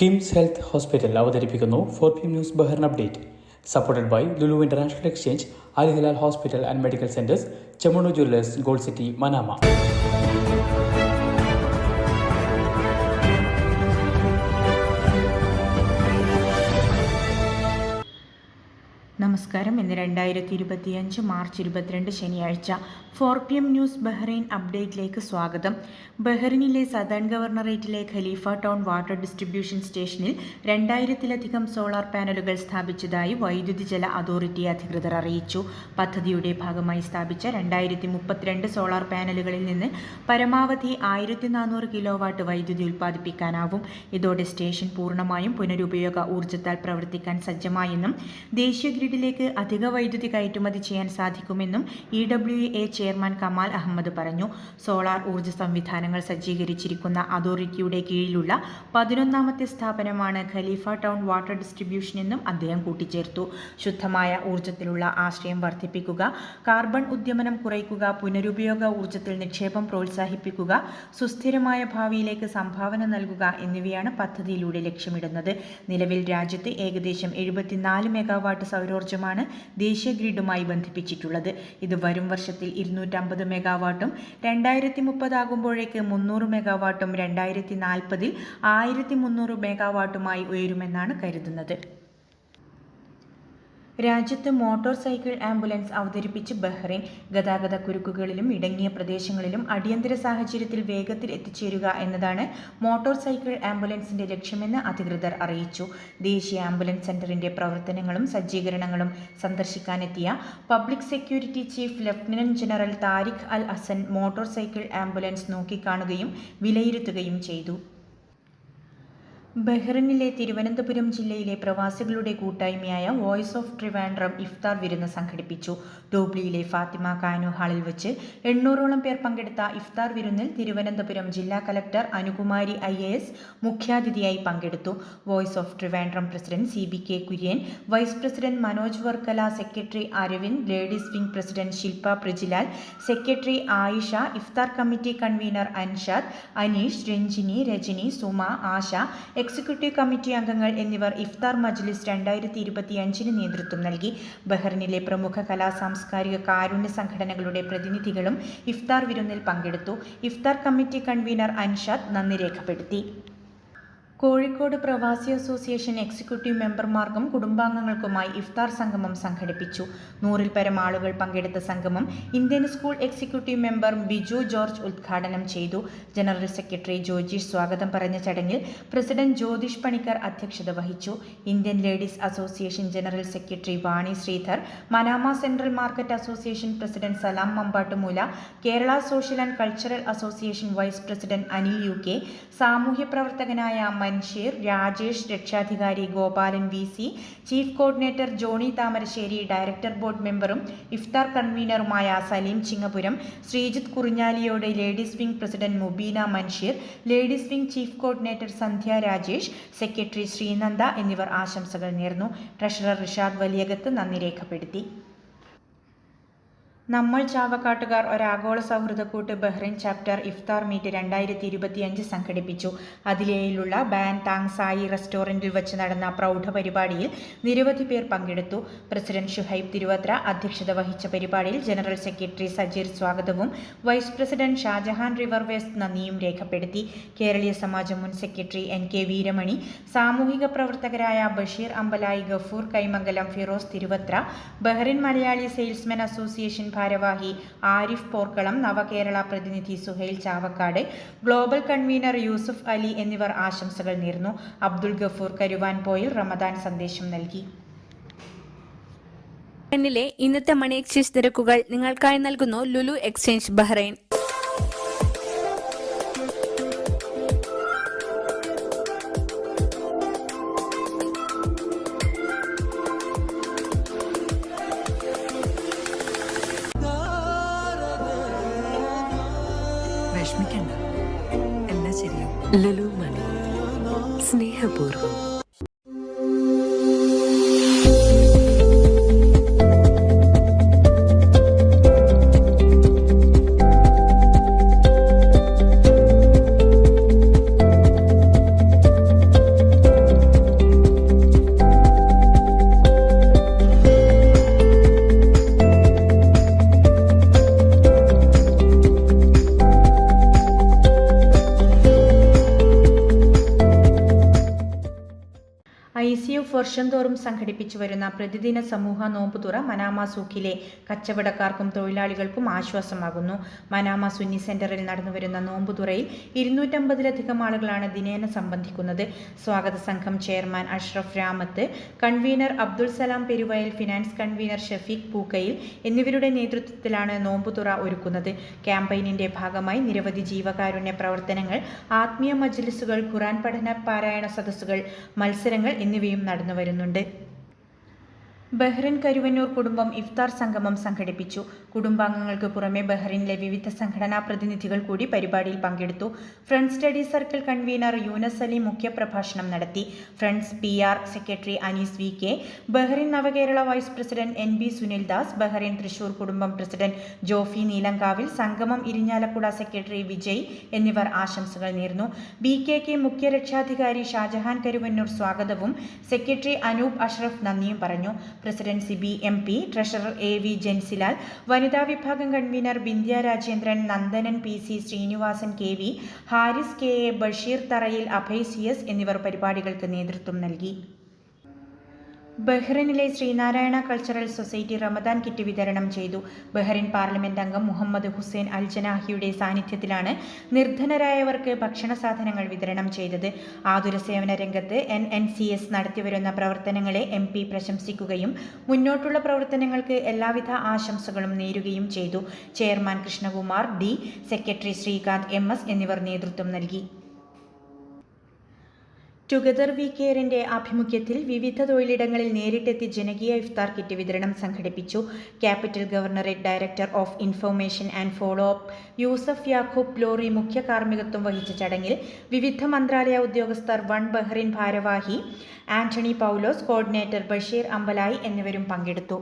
KIMS health hospital അവതരിപ്പിക്കുന്നു four P news Bahrain update. Supported by Lulu international exchange al hospital and medical centres Chemmanur jewellers gold city Manama. നമസ്കാരം. ഇന്ന് രണ്ടായിരത്തി ഇരുപത്തിയഞ്ച് March ഇരുപത്തിരണ്ട് ശനിയാഴ്ച four P M news Bahrain അപ്ഡേറ്റിലേക്ക് സ്വാഗതം. ബഹ്റിനിലെ southern ഗവർണറേറ്റിലെ Khalifa town water distribution സ്റ്റേഷനിൽ രണ്ടായിരത്തിലധികം സോളാർ പാനലുകൾ സ്ഥാപിച്ചതായി വൈദ്യുതി ജല അതോറിറ്റി അധികൃതർ അറിയിച്ചു. പദ്ധതിയുടെ ഭാഗമായി സ്ഥാപിച്ച രണ്ടായിരത്തി മുപ്പത്തിരണ്ട് സോളാർ പാനലുകളിൽ നിന്ന് പരമാവധി ആയിരത്തി നാനൂറ് കിലോ വാട്ട് വൈദ്യുതി ഉൽപ്പാദിപ്പിക്കാനാവും. ഇതോടെ സ്റ്റേഷൻ പൂർണമായും പുനരുപയോഗ ഊർജത്താൽ പ്രവർത്തിക്കാൻ സജ്ജമായെന്നും ദേശീയ ഗ്രിഡിലേക്ക് അധിക വൈദ്യുതി കയറ്റുമതി ചെയ്യാൻ സാധിക്കുമെന്നും E W A chairman Kamal Ahmed പറഞ്ഞു. സോളാർ ഊർജ സംവിധാനങ്ങൾ സജ്ജീകരിച്ചിരിക്കുന്ന അതോറിറ്റിയുടെ കീഴിലുള്ള പതിനൊന്നാമത്തെ സ്ഥാപനമാണ് ഖലീഫ ടൗൺ വാട്ടർ ഡിസ്ട്രിബ്യൂഷൻ എന്നും അദ്ദേഹം കൂട്ടിച്ചേർത്തു. ശുദ്ധമായ ഊർജത്തിലുള്ള ആശ്രയം വർദ്ധിപ്പിക്കുക കാർബൺ ഉദ്യമനം കുറയ്ക്കുക പുനരുപയോഗ ഊർജത്തിൽ നിക്ഷേപം പ്രോത്സാഹിപ്പിക്കുക സുസ്ഥിരമായ ഭാവിയിലേക്ക് സംഭാവന നൽകുക എന്നിവയാണ് പദ്ധതിയിലൂടെ ലക്ഷ്യമിടുന്നത്. നിലവിൽ രാജ്യത്ത് ഏകദേശം എഴുപത്തിനാല് മെഗാവാട്ട് സൗരോർജമാണ് ദേശീയ ഗ്രിഡുമായി ബന്ധിപ്പിച്ചിട്ടുള്ളത്. ഇത് വരും വർഷത്തിൽ ഇരുന്നൂറ്റമ്പത് മെഗാവാട്ടും രണ്ടായിരത്തി മുപ്പതാകുമ്പോഴേക്ക് മുന്നൂറ് മെഗാവാട്ടും രണ്ടായിരത്തി നാൽപ്പതിൽ ആയിരത്തി മുന്നൂറ് മെഗാവാട്ടുമായി ഉയരുമെന്നാണ് കരുതുന്നത്. രാജ്യത്ത് മോട്ടോർ സൈക്കിൾ ആംബുലൻസ് അവതരിപ്പിച്ച് ബഹ്റൈൻ ഗതാഗത കുരുക്കുകളിലും ഇടങ്ങിയ പ്രദേശങ്ങളിലും അടിയന്തര സാഹചര്യത്തിൽ വേഗത്തിൽ എത്തിച്ചേരുക എന്നതാണ് മോട്ടോർ സൈക്കിൾ ആംബുലൻസിന്റെ ലക്ഷ്യമെന്ന് അധികൃതർ അറിയിച്ചു. ദേശീയ ആംബുലൻസ് സെന്ററിന്റെ പ്രവർത്തനങ്ങളും സജ്ജീകരണങ്ങളും സന്ദർശിക്കാനെത്തിയ public security chief lieutenant general Tariq Al Hassan motor cycle ambulance നോക്കിക്കാണുകയും വിലയിരുത്തുകയും ചെയ്തു. ബഹ്റിനിലെ തിരുവനന്തപുരം ജില്ലയിലെ പ്രവാസികളുടെ കൂട്ടായ്മയായ വോയിസ് ഓഫ് ട്രിവാൻഡ്രം ഇഫ്താർ വിരുന്ന് സംഘടിപ്പിച്ചു. ഡോബ്ലിയിലെ ഫാത്തിമ കാനു ഹാളിൽ വെച്ച് എണ്ണൂറോളം പേർ പങ്കെടുത്ത ഇഫ്താർ വിരുന്നിൽ തിരുവനന്തപുരം ജില്ലാ collector Anukumari I A S മുഖ്യാതിഥിയായി പങ്കെടുത്തു. Voice of Trivandrum president C B K Kurian vice president Manoj Varkala secretary Aravind ladies wing president Shilpa Prajilal secretary Ayisha iftar committee convener Anshad Aneesh Ranjini Rajani Suma Asha executive committee അംഗങ്ങൾ എന്നിവർ ഇഫ്താർ മജ്ലിസ് രണ്ടായിരത്തി ഇരുപത്തിയഞ്ചിന് നേതൃത്വം നൽകി. ബഹ്റിനിലെ പ്രമുഖ കലാ സാംസ്കാരിക കാരുണ്യ സംഘടനകളുടെ പ്രതിനിധികളും ഇഫ്താർ വിരുന്നിൽ പങ്കെടുത്തു. ഇഫ്താർ കമ്മിറ്റി കൺവീനർ അൻഷാദ് നന്ദി രേഖപ്പെടുത്തി. കോഴിക്കോട് പ്രവാസി അസോസിയേഷൻ എക്സിക്യൂട്ടീവ് മെമ്പർമാർക്കും കുടുംബാംഗങ്ങൾക്കുമായി ഇഫ്താർ സംഗമം സംഘടിപ്പിച്ചു. നൂറിൽ പരം ആളുകൾ പങ്കെടുത്ത സംഗമം Indian school executive member Biju George ഉദ്ഘാടനം ചെയ്തു. ജനറൽ സെക്രട്ടറി ജോജീഷ് സ്വാഗതം പറഞ്ഞ ചടങ്ങിൽ പ്രസിഡന്റ് ജ്യോതിഷ് പണിക്കർ അധ്യക്ഷത വഹിച്ചു. Indian ladies association general secretary Vani Sreedhar Manama central market association president Salam Mambattumoola Kerala social and cultural association vice president Anil U K സാമൂഹ്യ പ്രവർത്തകനായ മൻഷീർ രാജേഷ് രക്ഷാധികാരി Gopalan V C chief coordinator Johnny Thamarassery director board മെമ്പറും ഇഫ്താർ കൺവീനറുമായ Saleem Chingapuram Sreejith Kurinjaliyode ladies wing president Mubeena Mansheer ladies wing chief coordinator Sandhya Rajesh secretary Sreenanda എന്നിവർ ആശംസകൾ നേർന്നു. Treasurer Rishad Valiyakath നന്ദി രേഖപ്പെടുത്തി. നമ്മൾ ചാവക്കാട്ടുകാർ ഒരാഗോള സൗഹൃദക്കൂട്ട് ബഹ്റൈൻ ചാപ്റ്റർ ഇഫ്താർ മീറ്റ് രണ്ടായിരത്തി ഇരുപത്തിയഞ്ച് സംഘടിപ്പിച്ചു. അതിലേയിലുള്ള ബാൻ താങ് സായി റെസ്റ്റോറന്റിൽ വെച്ച് നടന്ന പ്രൗഢ പരിപാടിയിൽ നിരവധി പേർ പങ്കെടുത്തു. പ്രസിഡന്റ് ഷുഹൈബ് തിരുവത്ര അധ്യക്ഷത വഹിച്ച പരിപാടിയിൽ ജനറൽ സെക്രട്ടറി സജീർ സ്വാഗതവും വൈസ് പ്രസിഡന്റ് ഷാജഹാൻ റിവർവേസ് നന്ദിയും രേഖപ്പെടുത്തി. കേരളീയ സമാജം മുൻ സെക്രട്ടറി എൻ കെ വീരമണി സാമൂഹിക പ്രവർത്തകരായ Basheer Ambalayi Gafoor Kaimangalam Firoz Thiruvathra Bahrain Malayali salesmen association ഭാരവാഹി ആരിഫ് പോർക്കളം നവകേരള പ്രതിനിധി സുഹൈൽ ചാവക്കാട് ഗ്ലോബൽ കൺവീനർ യൂസുഫ് അലി എന്നിവർ ആശംസകൾ നേർന്നു അബ്ദുൾ ഗഫൂർ കരുവാൻ പോയിൽ റമദാൻ സന്ദേശം നൽകി. ബഹ്റൈനിലെ ഇന്നത്തെ മണി എക്സ്ചേഞ്ച് നിരക്കുകൾ നിങ്ങൾക്കായി നൽകുന്നു ലുലു എക്സ്ചേഞ്ച് ബഹ്റൈൻ. വിഷമിക്കണ്ട. എല്ലാം ശരിയാവും. ലലു മണി സ്നേഹപൂർവം. വർഷം തോറും സംഘടിപ്പിച്ചു വരുന്ന പ്രതിദിന സമൂഹ നോമ്പുതുറ മനാമ സൂഖിലെ കച്ചവടക്കാർക്കും തൊഴിലാളികൾക്കും ആശ്വാസമാകുന്നു. മനാമ സുന്നി സെന്ററിൽ നടന്നുവരുന്ന നോമ്പുതുറയിൽ ഇരുന്നൂറ്റമ്പതിലധികം ആളുകളാണ് ദിനേന സംബന്ധിക്കുന്നത്. സ്വാഗത സംഘം chairman Ashraf Ramath convener Abdul Salam Peruvayal finance convener Shafeeq Pookkayil എന്നിവരുടെ നേതൃത്വത്തിലാണ് നോമ്പുതുറ ഒരുക്കുന്നത്. ക്യാമ്പയിനിന്റെ ഭാഗമായി നിരവധി ജീവകാരുണ്യ പ്രവർത്തനങ്ങൾ ആത്മീയ മജ്ലിസുകൾ ഖുറാൻ പഠന പാരായണ സദസ്സുകൾ മത്സരങ്ങൾ എന്നിവയും നടന്നു വരുന്നുണ്ട്. ബഹ്റിൻ കരുവന്നൂർ കുടുംബം ഇഫ്താർ സംഗമം സംഘടിപ്പിച്ചു. കുടുംബാംഗങ്ങൾക്ക് പുറമെ ബഹ്റിനിലെ വിവിധ സംഘടനാ പ്രതിനിധികൾ കൂടി പരിപാടിയിൽ പങ്കെടുത്തു. Friends study circle convener Younus Ali മുഖ്യപ്രഭാഷണം നടത്തി. Friends P R secretary Anees V K Bahrain Navakerala vice president N B Sunildas Bahrain Thrissur കുടുംബം പ്രസിഡന്റ് ജോഫി നീലങ്കാവിൽ സംഗമം ഇരിഞ്ഞാലക്കുട സെക്രട്ടറി വിജയ് എന്നിവർ ആശംസകൾ നേർന്നു. ബി കെ കെ മുഖ്യ രക്ഷാധികാരി ഷാജഹാൻ കരുവന്നൂർ സ്വാഗതവും സെക്രട്ടറി അനൂപ് അഷ്റഫ് നന്ദിയും പറഞ്ഞു. President C B M P treasurer A V Jansilal വനിതാ വിഭാഗം convener Bindya Rajendran Nandanan P C Srinivasan K V Haris K A Basheer Tharayil Abhay C S എന്നിവർ പരിപാടികൾക്ക് നേതൃത്വം നൽകി. ബഹ്റിനിലെ Sreenarayana cultural society Ramadan kit വിതരണം ചെയ്തു. ബഹ്റിൻ പാർലമെന്റ് അംഗം മുഹമ്മദ് ഹുസൈൻ അൽ ജനാഹിയുടെ സാന്നിധ്യത്തിലാണ് നിർധനരായവർക്ക് ഭക്ഷണ സാധനങ്ങൾ വിതരണം ചെയ്തത്. ആതുര സേവന രംഗത്ത് എൻ എൻ സി എസ് നടത്തിവരുന്ന പ്രവർത്തനങ്ങളെ എം പി പ്രശംസിക്കുകയും മുന്നോട്ടുള്ള പ്രവർത്തനങ്ങൾക്ക് എല്ലാവിധ ആശംസകളും നേരുകയും ചെയ്തു. Chairman Krishnakumar D secretary Srikanth M S എന്നിവർ നേതൃത്വം നൽകി. ടുഗദർ വി കെയറിന്റെ ആഭിമുഖ്യത്തിൽ വിവിധ തൊഴിലിടങ്ങളിൽ നേരിട്ടെത്തി ജനകീയ ഇഫ്താർ കിറ്റ് വിതരണം സംഘടിപ്പിച്ചു. Capital governorate director of information and follow up Yusuf Yaqoob Lori മുഖ്യ കാർമ്മികത്വം വഹിച്ച ചടങ്ങിൽ വിവിധ മന്ത്രാലയ ഉദ്യോഗസ്ഥർ വൺ ബഹ്റിൻ ഭാരവാഹി ആന്റണി പൗലോസ് കോർഡിനേറ്റർ ബഷീർ അമ്പലായി എന്നിവരും പങ്കെടുത്തു.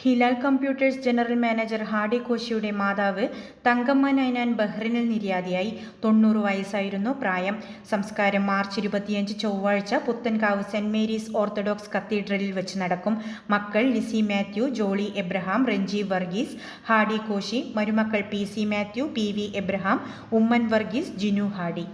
Hilal computers general manager Hadi കോശിയുടെ മാതാവ് തങ്കമ്മ നൈനാൻ ബഹ്റിനിൽ നിര്യാതയായി. തൊണ്ണൂറ് വയസ്സായിരുന്നു പ്രായം. സംസ്കാരം മാർച്ച് ഇരുപത്തിയഞ്ച് ചൊവ്വാഴ്ച പുത്തൻകാവ് സെന്റ് മേരീസ് ഓർത്തഡോക്സ് കത്തീഡ്രലിൽ വെച്ച് നടക്കും. മക്കൾ ലിസി മാത്യു ജോളി എബ്രഹാം രഞ്ജീവ് വർഗീസ് ഹാഡി കോശി മരുമക്കൾ P C Mathew P V Abraham Oommen Varghese Jinu Hadi.